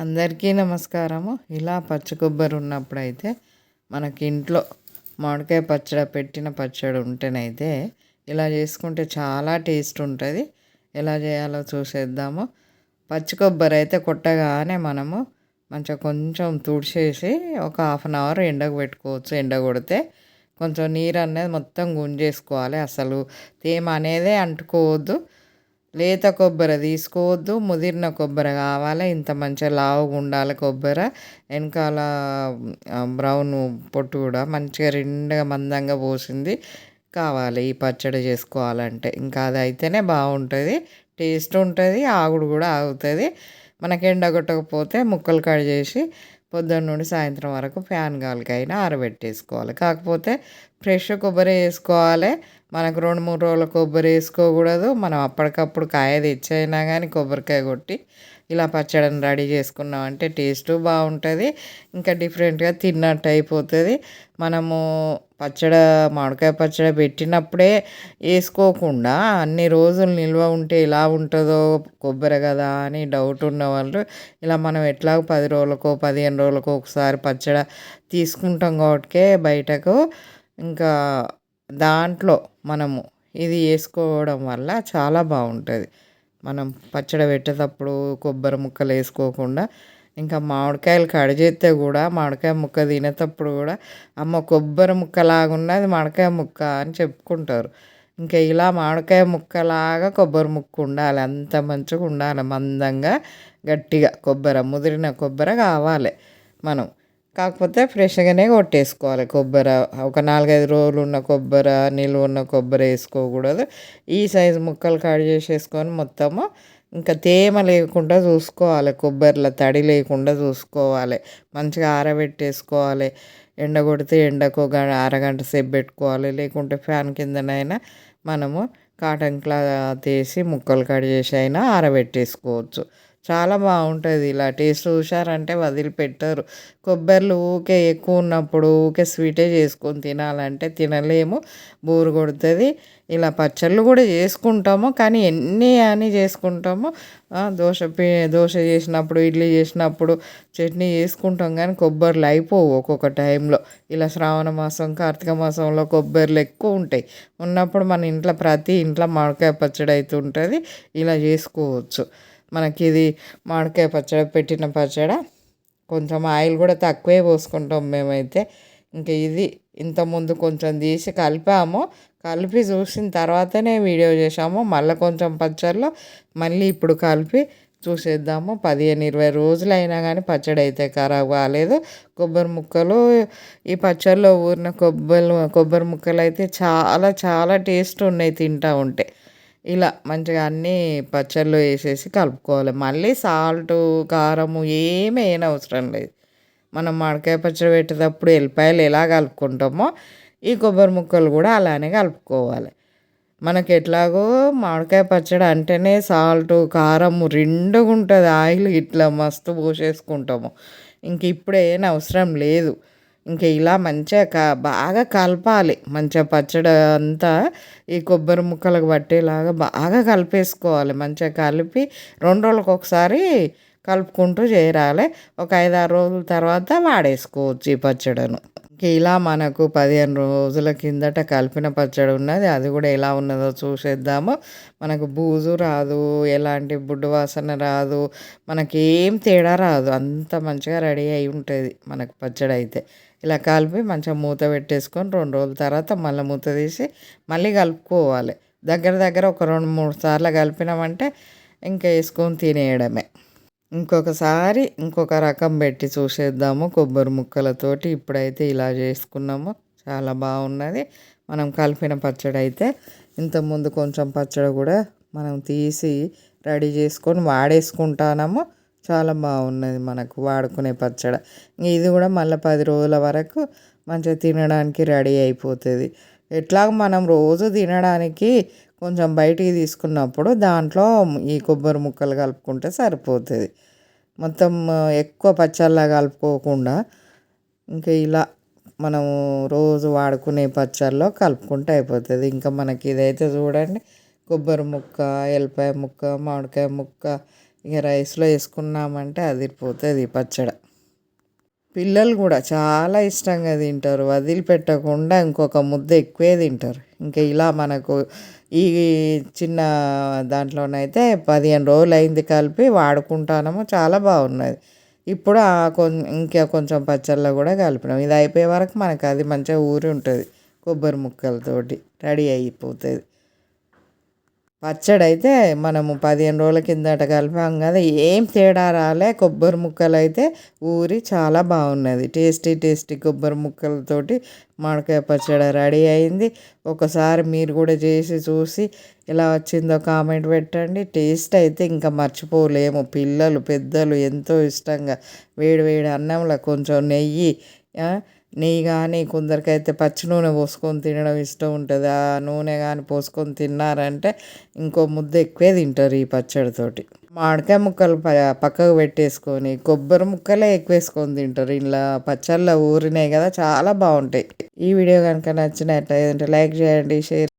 అందరికీ నమస్కారము. ఇలా పచ్చి కొబ్బరి ఉన్నప్పుడైతే మనకి ఇంట్లో మామిడికాయ పచ్చడి పెట్టిన పచ్చడి ఉంటేనైతే ఇలా చేసుకుంటే చాలా టేస్ట్ ఉంటుంది. ఎలా చేయాలో చూసేద్దాము. పచ్చి కొబ్బరి అయితే కొట్టగానే మనము మంచిగా కొంచెం తుడిచేసి ఒక హాఫ్ అన్ అవర్ ఎండకు పెట్టుకోవచ్చు. ఎండ కొడితే కొంచెం నీరు అనేది మొత్తం గుంజేసుకోవాలి. అసలు తేమ అనేదే అంటుకోవద్దు. లేత కొబ్బరి తీసుకోవద్దు ముదిరిన కొబ్బరి కావాలి. ఇంత మంచిగా లావుగా ఉండాలి కొబ్బరి. వెనకాల బ్రౌన్ పొట్టు కూడా మంచిగా రెండుగా మందంగా పోసింది. కావాలి ఈ పచ్చడి చేసుకోవాలంటే. ఇంకా అది అయితేనే బాగుంటుంది టేస్ట్ ఉంటుంది ఆగుడు కూడా ఆగుతుంది. మనకి ఎండగొట్టకపోతే ముక్కలు కట్ చేసి పొద్దున్న నుండి సాయంత్రం వరకు ఫ్యాన్ గాలికైనా ఆరబెట్టేసుకోవాలి. కాకపోతే ఫ్రెష్ కొబ్బరి వేసుకోవాలి. మనకు రెండు మూడు రోజుల కొబ్బరి వేసుకోకూడదు. మనం అప్పటికప్పుడు కాయ తెచ్చైనా కానీ కొబ్బరికాయ కొట్టి ఇలా పచ్చడిని రెడీ చేసుకున్నామంటే టేస్ట్ బాగుంటుంది. ఇంకా డిఫరెంట్గా తిన్నట్టు అయిపోతుంది. మనము పచ్చడి మామిడికాయ పచ్చడి పెట్టినప్పుడే వేసుకోకుండా అన్ని రోజులు నిల్వ ఉంటే ఎలా ఉంటుందో కొబ్బరి కదా అని డౌట్ ఉన్న వాళ్ళు ఇలా మనం ఎట్లా పది రోజులకో పదిహేను రోజులకో ఒకసారి పచ్చడి తీసుకుంటాం కాబట్టి బయటకు. ఇంకా దాంట్లో మనము ఇది వేసుకోవడం వల్ల చాలా బాగుంటుంది. మనం పచ్చడి పెట్టేటప్పుడు కొబ్బరి ముక్కలు వేసుకోకుండా ఇంకా మామిడికాయలు కడిచేస్తే చేస్తే కూడా మామిడికాయ ముక్క తినేటప్పుడు కూడా అమ్మ కొబ్బరి ముక్కలాగా ఉన్నది మామిడికాయ ముక్క అని చెప్పుకుంటారు. ఇంకా ఇలా మామిడికాయ ముక్కలాగా కొబ్బరి ముక్క ఉండాలి. అంత మంచిగా ఉండాలి. మందంగా గట్టిగా కొబ్బరి ముదిరిన కొబ్బరి కావాలి మనం. కాకపోతే ఫ్రెష్గానే కొట్టేసుకోవాలి. కొబ్బరి ఒక నాలుగైదు రోజులు ఉన్న కొబ్బరి నీళ్ళు ఉన్న కొబ్బరి వేసుకోకూడదు. ఈ సైజు ముక్కలు కట్ చేసేసుకొని మొత్తము ఇంకా తేమ లేకుండా చూసుకోవాలి. కొబ్బరిలో తడి లేకుండా చూసుకోవాలి. మంచిగా ఆరబెట్టేసుకోవాలి. ఎండ కొడితే ఎండకు అరగంట సేపు పెట్టుకోవాలి. లేకుంటే ఫ్యాన్ కిందనైనా మనము కాటన్ క్లాత్ వేసి ముక్కలు కట్ చేసి అయినా ఆరబెట్టేసుకోవచ్చు. చాలా బాగుంటుంది. ఇలా టేస్ట్ చూశారంటే వదిలిపెట్టరు. కొబ్బరిలు ఊకే ఎక్కువ ఉన్నప్పుడు ఊకే స్వీటే చేసుకొని తినాలంటే తినలేము. బోరు కొడుతుంది. ఇలా పచ్చళ్ళు కూడా చేసుకుంటాము. కానీ ఎన్ని అని చేసుకుంటాము. దోశ దోశ చేసినప్పుడు ఇడ్లీ చేసినప్పుడు చట్నీ చేసుకుంటాం. కానీ కొబ్బరిలు అయిపోవు ఒక్కొక్క టైంలో. ఇలా శ్రావణ మాసం కార్తీక మాసంలో కొబ్బరిలు ఎక్కువ ఉంటాయి. ఉన్నప్పుడు మన ఇంట్లో ప్రతి ఇంట్లో మామిడికాయ పచ్చడి అయితే ఉంటుంది ఇలా చేసుకోవచ్చు. మనకి ఇది మామిడికాయ పచ్చడి పెట్టిన పచ్చడి. కొంచెం ఆయిల్ కూడా తక్కువే పోసుకుంటాం మేమైతే. ఇంకా ఇది ఇంతకుముందు కొంచెం తీసి కలిపాము. కలిపి చూసిన తర్వాతనే వీడియో చేసాము మళ్ళీ కొంచెం పచ్చడిలో మళ్ళీ ఇప్పుడు కలిపి చూసేద్దాము. పదిహేను ఇరవై రోజులు అయినా కానీ పచ్చడి అయితే ఖరాబ్ కాలేదు. కొబ్బరి ముక్కలు ఈ పచ్చడిలో ఊరిన కొబ్బరి కొబ్బరి ముక్కలు అయితే చాలా చాలా టేస్ట్ ఉన్నాయి తింటూ ఉంటే. ఇలా మంచిగా అన్నీ పచ్చళ్ళు వేసేసి కలుపుకోవాలి. మళ్ళీ సాల్ట్ కారము ఏమీ అవసరం లేదు. మనం మామిడికాయ పచ్చడి పెట్టేటప్పుడు ఎల్లిపాయలు ఎలా కలుపుకుంటామో ఈ కొబ్బరి ముక్కలు కూడా అలానే కలుపుకోవాలి. మనకి ఎట్లాగో మామిడికాయ పచ్చడి అంటేనే సాల్ట్ కారము రెండుగా ఉంటుంది ఆయిల్ ఇట్లా మస్తు పోసేసుకుంటాము. ఇంక ఇప్పుడు ఏం అవసరం లేదు. ఇంకా ఇలా మంచిగా క బాగా కలపాలి. మంచిగా పచ్చడి అంతా ఈ కొబ్బరి ముక్కలకు పట్టేలాగా బాగా కలిపేసుకోవాలి. మంచిగా కలిపి రెండు రోజులకు ఒకసారి కలుపుకుంటూ చేరాలి. ఒక ఐదారు రోజుల తర్వాత వాడేసుకోవచ్చు ఈ పచ్చడిను. ఇలా మనకు పదిహేను రోజుల కిందట కలిపిన పచ్చడి ఉన్నది. అది కూడా ఎలా ఉన్నదో చూసేద్దాము. మనకు బూజు రాదు ఎలాంటి బుడ్డు వాసన రాదు మనకి ఏం తేడా రాదు. అంత మంచిగా రెడీ అయి ఉంటుంది మనకు పచ్చడి అయితే. ఇలా కలిపి మంచిగా మూత పెట్టేసుకొని రెండు రోజుల తర్వాత మళ్ళీ మూత తీసి మళ్ళీ కలుపుకోవాలి. దగ్గర దగ్గర ఒక రెండు మూడు సార్లు కలిపినామంటే ఇంకా వేసుకొని తినేయడమే. ఇంకొకసారి ఇంకొక రకం పెట్టి చూసేద్దాము కొబ్బరి ముక్కలతోటి. ఇప్పుడైతే ఇలా చేసుకున్నాము. చాలా బాగున్నది. మనం కలిపిన పచ్చడి అయితే ఇంతకుముందు కొంచెం పచ్చడి కూడా మనం తీసి రెడీ చేసుకొని వాడేసుకుంటాము చాలా బాగున్నది మనకు వాడుకునే పచ్చడి. ఇది కూడా మళ్ళీ పది రోజుల వరకు మంచిగా తినడానికి రెడీ అయిపోతుంది. ఎట్లా మనం రోజు తినడానికి కొంచెం బయటికి తీసుకున్నప్పుడు దాంట్లో ఈ కొబ్బరి ముక్కలు కలుపుకుంటే సరిపోతుంది. మొత్తం ఎక్కువ పచ్చళ్ళ కలుపుకోకుండా ఇంకా ఇలా మనము రోజు వాడుకునే పచ్చళ్ళలో కలుపుకుంటే అయిపోతుంది. ఇంకా మనకి ఇదైతే చూడండి కొబ్బరి ముక్క ఎల్లిపాయ ముక్క మామిడికాయ ముక్క ఇక రైస్లో వేసుకున్నామంటే అదిరిపోతుంది ఈ పచ్చడి. పిల్లలు కూడా చాలా ఇష్టంగా తింటారు. వదిలిపెట్టకుండా ఇంకొక ముద్ద ఎక్కువే తింటారు. ఇంకా ఇలా మనకు ఈ చిన్న దాంట్లోనైతే పదిహేను రోజులు అయింది కలిపి వాడుకుంటాము చాలా బాగున్నది. ఇప్పుడు ఇంకా కొంచెం పచ్చళ్ళ కూడా కలిపినాం. ఇది అయిపోయే వరకు మనకు అది మంచిగా ఊరి ఉంటుంది. కొబ్బరి ముక్కలతోటి రెడీ అయిపోతుంది. పచ్చడి అయితే మనము పదిహేను రోజుల కిందట కలిపాం కదా ఏం తేడా రాలే. కొబ్బరి ముక్కలు అయితే ఊరి చాలా బాగున్నది. టేస్టీ టేస్టీ కొబ్బరి ముక్కలతోటి మామిడికాయ పచ్చడి రెడీ అయింది. ఒకసారి మీరు కూడా చేసి చూసి ఎలా వచ్చిందో కామెంట్ పెట్టండి. టేస్ట్ అయితే ఇంకా మర్చిపోలేము. పిల్లలు పెద్దలు ఎంతో ఇష్టంగా వేడి వేడి అన్నంలో కొంచెం నెయ్యి నెయ్యి కానీ కొందరికైతే పచ్చి నూనె పోసుకొని తినడం ఇష్టం ఉంటుంది. ఆ నూనె కానీ పోసుకొని తిన్నారంటే ఇంకో ముద్ద ఎక్కువే తింటారు ఈ పచ్చడితోటి మామిడికాయ ముక్కలు ప పక్కకు పెట్టేసుకొని కొబ్బరి ముక్కలే ఎక్కువ వేసుకొని తింటారు. ఇలా పచ్చళ్ళ ఊరినాయి కదా చాలా బాగుంటాయి. ఈ వీడియో కనుక నచ్చినట్లయితే లైక్ చేయండి షేర్